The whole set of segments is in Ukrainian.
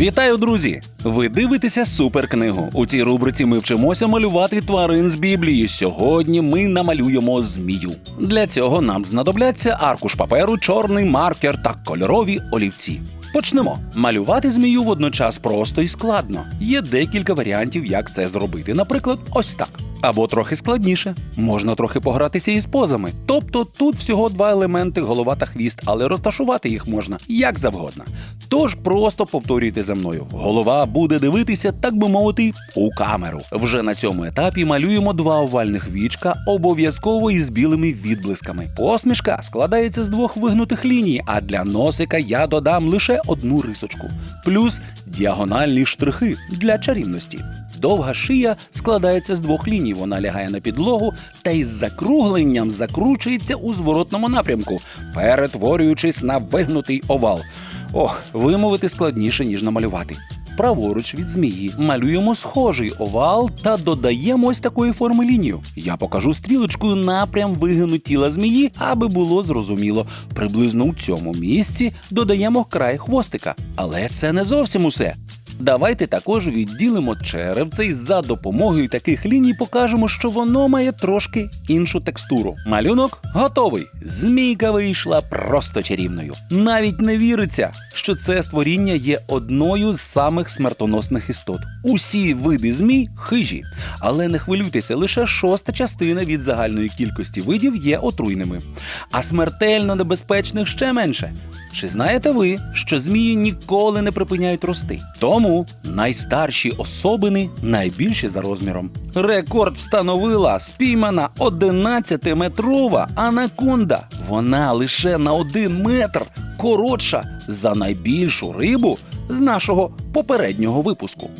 Вітаю, друзі! Ви дивитеся суперкнигу. У цій рубриці ми вчимося малювати тварин з Біблії. Сьогодні ми намалюємо змію. Для цього нам знадобляться аркуш паперу, чорний маркер та кольорові олівці. Почнемо. Малювати змію водночас просто і складно. Є декілька варіантів, як це зробити. Наприклад, ось так. Або трохи складніше. Можна трохи погратися із позами. Тобто тут всього два елементи голова та хвіст, але розташувати їх можна як завгодно. Тож просто повторюйте за мною. Голова буде дивитися, так би мовити, у камеру. Вже на цьому етапі малюємо два овальних вічка, обов'язково із білими відблисками. Посмішка складається з двох вигнутих ліній, а для носика я додам лише одну рисочку, плюс діагональні штрихи для чарівності. Довга шия складається з двох ліній. Вона лягає на підлогу та із закругленням закручується у зворотному напрямку, перетворюючись на вигнутий овал. Ох, вимовити складніше, ніж намалювати. Праворуч від змії малюємо схожий овал та додаємо ось такої форми лінію. Я покажу стрілочкою напрям вигину тіла змії, аби було зрозуміло. Приблизно у цьому місці додаємо край хвостика. Але це не зовсім усе. Давайте також відділимо черевце і за допомогою таких ліній покажемо, що воно має трошки іншу текстуру. Малюнок готовий. Змійка вийшла просто чарівною. Навіть не віриться, що це створіння є одною з самих смертоносних істот. Усі види змій хижі, але не хвилюйтеся, лише шоста частина від загальної кількості видів є отруйними, а смертельно небезпечних ще менше. Чи знаєте ви, що змії ніколи не припиняють рости? Тому найстарші особини найбільші за розміром. Рекорд встановила спіймана 11-метрова анаконда. Вона лише на один метр коротша за найбільшу рибу з нашого попереднього випуску.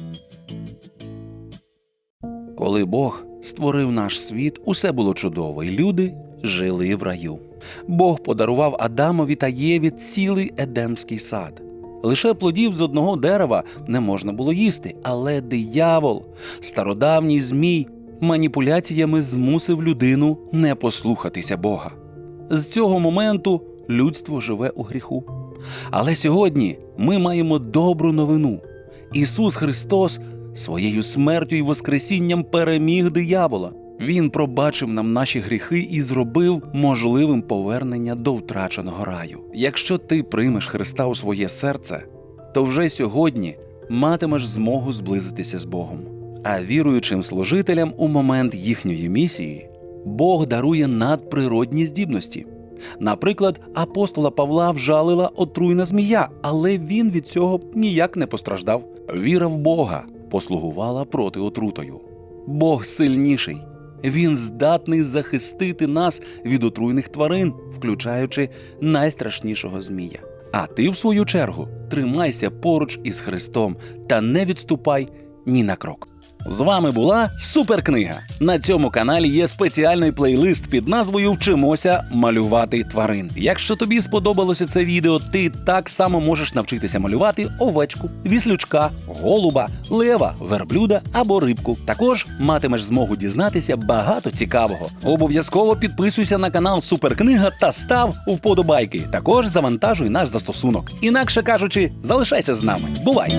Коли Бог створив наш світ, усе було чудово, і люди жили в раю. Бог подарував Адамові та Єві цілий едемський сад. Лише плодів з одного дерева не можна було їсти, але диявол, стародавній змій, маніпуляціями змусив людину не послухатися Бога. З цього моменту людство живе у гріху. Але сьогодні ми маємо добру новину. Ісус Христос своєю смертю і воскресінням переміг диявола. Він пробачив нам наші гріхи і зробив можливим повернення до втраченого раю. Якщо ти приймеш Христа у своє серце, то вже сьогодні матимеш змогу зблизитися з Богом. А віруючим служителям у момент їхньої місії Бог дарує надприродні здібності. Наприклад, апостола Павла вжалила отруйна змія, але він від цього ніяк не постраждав. Віра в Бога послугувала проти отрутою. Бог сильніший. Він здатний захистити нас від отруйних тварин, включаючи найстрашнішого змія. А ти, в свою чергу, тримайся поруч із Христом та не відступай ні на крок. З вами була суперкнига. На цьому каналі є спеціальний плейлист під назвою Вчимося малювати тварин. Якщо тобі сподобалося це відео, ти так само можеш навчитися малювати овечку, віслючка, голуба, лева, верблюда або рибку. Також матимеш змогу дізнатися багато цікавого. Обов'язково підписуйся на канал Суперкнига та став вподобайки. Також завантажуй наш застосунок. Інакше кажучи, залишайся з нами. Бувай!